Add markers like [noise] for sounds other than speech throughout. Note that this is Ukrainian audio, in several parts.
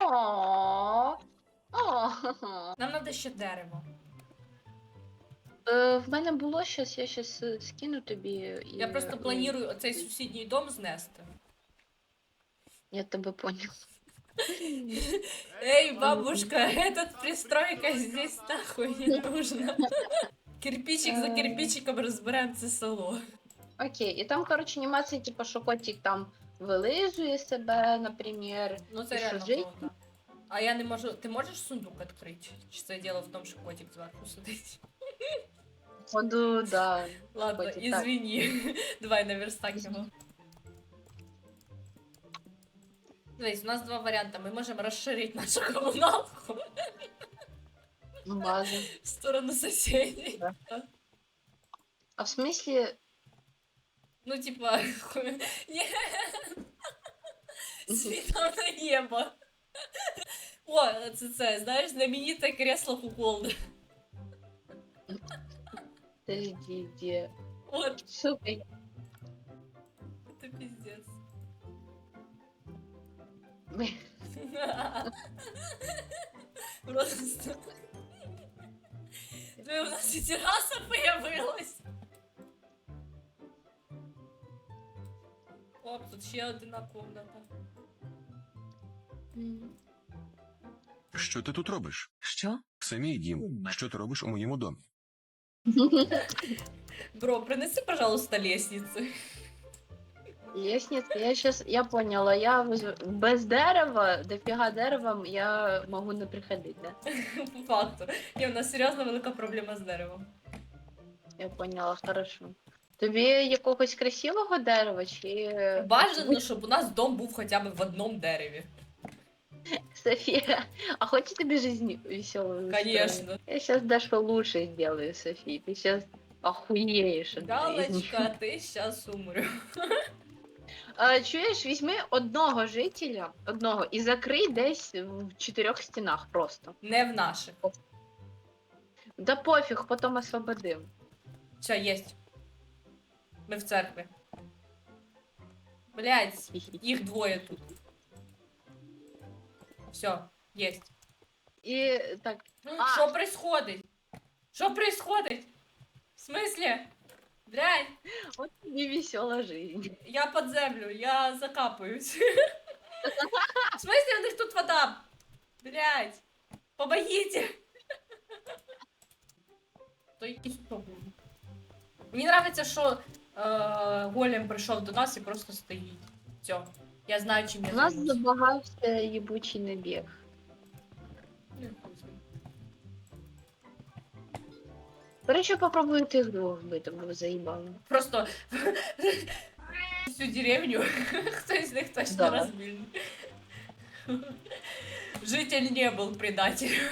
О, о. Нам треба ще дерево. Е, В мене було щось, я щас е, скину тобі. І... Я просто планую оцей сусідній дом знести. Я тебе понял. Эй, бабушка, этот пристройка здесь нахуй не нужна. Кирпичик за кирпичиком розберемо це село. Окей, і там, коротше, анімація, типу, що котик там вилизує себе, наприклад. Ну це І що, реально жить? круто. А я не можу. Ти можеш сундук відкрити? Чи це діло в тому, що котик зверху сидить? Ходу, да. Ладно, Котик, так. извини. Давай наверстак його. Дивись, у нас два варіанти. Ми можемо розширити нашу комуналку Ну, база. в сторону сусідів. А в смислі, Ну, типа, [laughs] хуй- Ні. Світом на небо. О, це це, знаєш, знамените кресло куколди. подожди, де? От, Сука, це пиздец. ми- [laughs] Просто. Ну, у нас и терраса появилась. Оп, тут ще одна комната. Що ти тут робиш? Що? Це мій дім. Що ти робиш у моєму домі? Бро, принеси, пожалуйста, лестницы. Лестница, я сейчас, я поняла, я воз- без дерева, дофіга деревом, я можу не приходити, да? По факту. Ні, у нас серйозно велика проблема з деревом. Я поняла, хорошо. Тобі якогось красивого дерева чи. Бажано, щоб у нас дом був хоча б в одному дереві. София, а хочешь тебе жизнь веселую? Конечно. Я сейчас Дашу лучше сделаю, София. Ты сейчас охуеешь от жизни. Галочка, ти щас умрю. А, чуєш, візьми одного жителя, одного, і закрий десь в чотирьох стінах просто. Не в наших. Да пофіг, потім освободим. Все, єсть. Ми в церкві. Блять, їх двоє тут. Все, єсть. І так, А. Що происходить? Що происходить? В смысле? Блядь, от тобі весела жизнь. я под землю, я закапаюсь. [laughs] В смысле у них тут вода? Блядь, помогите. То якийсь проблем. Мені нравиться, що е, Голем прийшов до нас і просто стоїть. Все. Я знаю, чим я У нас займусь. забагався їбучий набіг. Ну. До речі, попробую тих двох вбити, бо заїбали. Просто всю деревню [laughs] хтось з них точно Да. розбив. Житель не був предателем. [laughs]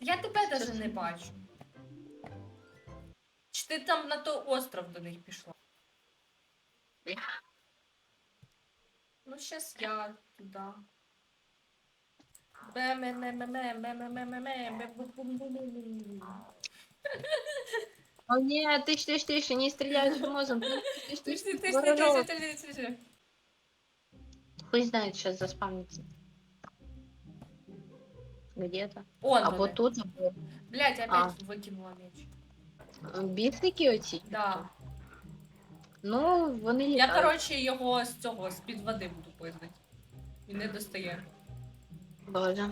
Я тебе даже не бачу. Чи ти там на той остров до них пішла? Ну, щас я туди. О, ні, тиш, тиш, тиш, не стріляй тормозом. Тиш, Ти тиш, ж ти ти. Хуй знает, сейчас заспавнится. Где-то. Он. Або тут, або... Блять, опять А. выкинула меч бісники оці. Да. Ну, вони Я, літають. коротше, його з цього, з-під води буду пиздити. Він не достає. Боже.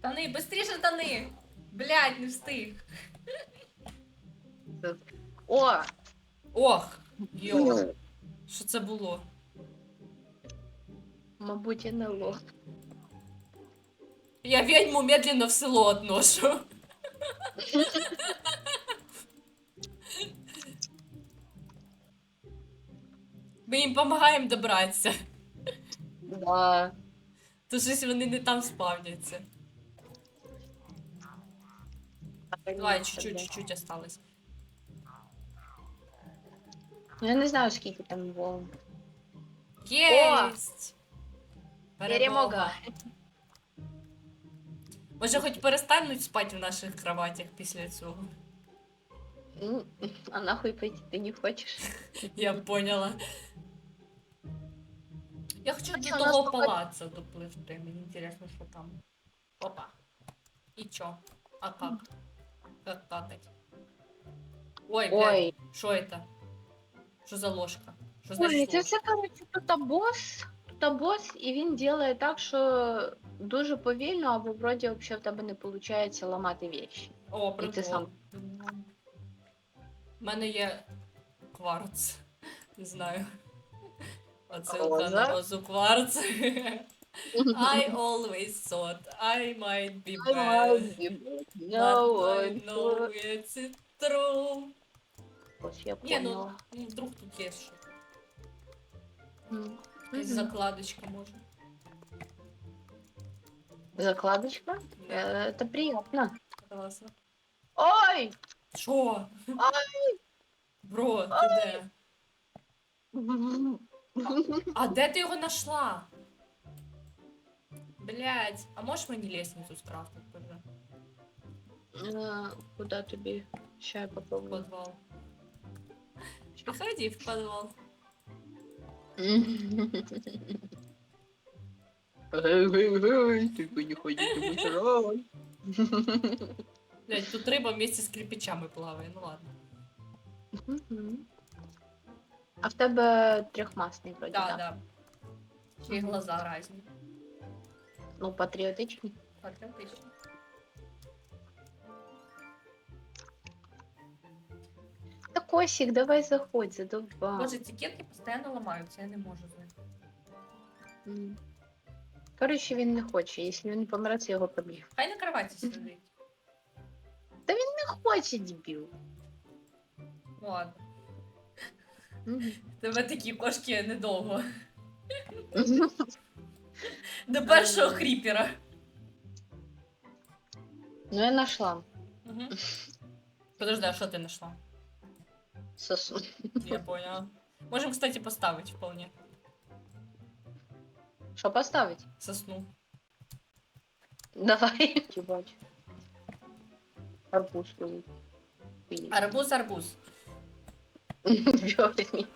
Тани, быстріше тани! Блять, не встиг. О! Ох, йо, що це було? Мабуть, НЛО. Я ведьму медленно в село отношу. Ми їм допомагаємо добратися. Да. То щось вони не там спавняться. Давай, чуть-чуть, чуть-чуть осталось. Ну, я не знаю, скільки там було. Єсть! Перемога. Може, хоч перестануть спати в наших кроватях після цього. Ну, А нахуй пойти ты не хочешь? [laughs] Я поняла. Я хочу А до чё, у нас того пока- палаца допливти. Мені інтересно, що там. Опа. І чо? А как? Как какать? Ой, блядь, Ой, що это? Що за ложка? Що за Ой, це ложка? все, коротше, тут бос, тут бос, і він ділає так, що дуже повільно, або вроді взагалі в тебе не виходить ламати вещи. О, І прикол. ти сам. У мене є кварц. Не знаю. Оце на розу кварц. [laughs] I always thought I might be bad. No, but I know it's true. Ось я Ні, ну, поняла. ну вдруг тут є що. М. Якась Мгм. закладочка може. Закладочка? Э, Это приятно. класно. Ой! Що? Бро, ти де? А де ти його знайшла? Блять, а можеш мені лестницю скрафтити, боже? Э, Куда тобі? Ща я В попробую. подвал. Приходи в подвал. [laughs] Эй-эй-эй, Только не ходите в мусорок. Блять, тут риба вместе з кирпичами плаває, ну ладно. Мгм. А в тебе трьохмасний вроді, Да, так? да. Ще й глаза різні. Ну, патріотичний. Патріотично. Та Косік, давай заходь, задовбав. Боже, ці кетки постійно ламаються, я не можу з них. М. Коротше, він не хоче. Якщо він помре, це його проблема. Хай на кроваті сидить. Не хоче, дебіл. Ну ладно. Мгм. Тебе такі кошки недовго. До першого хріпера. Ну, я нашла. Угу. Подожди, а що ти знайшла? Сосу. Я поняла. Можем, кстати, поставить вполне. Що поставити? Сосну. Давай. Ебать. Арбуз. Арбуз, арбуз. [laughs] Бьорни.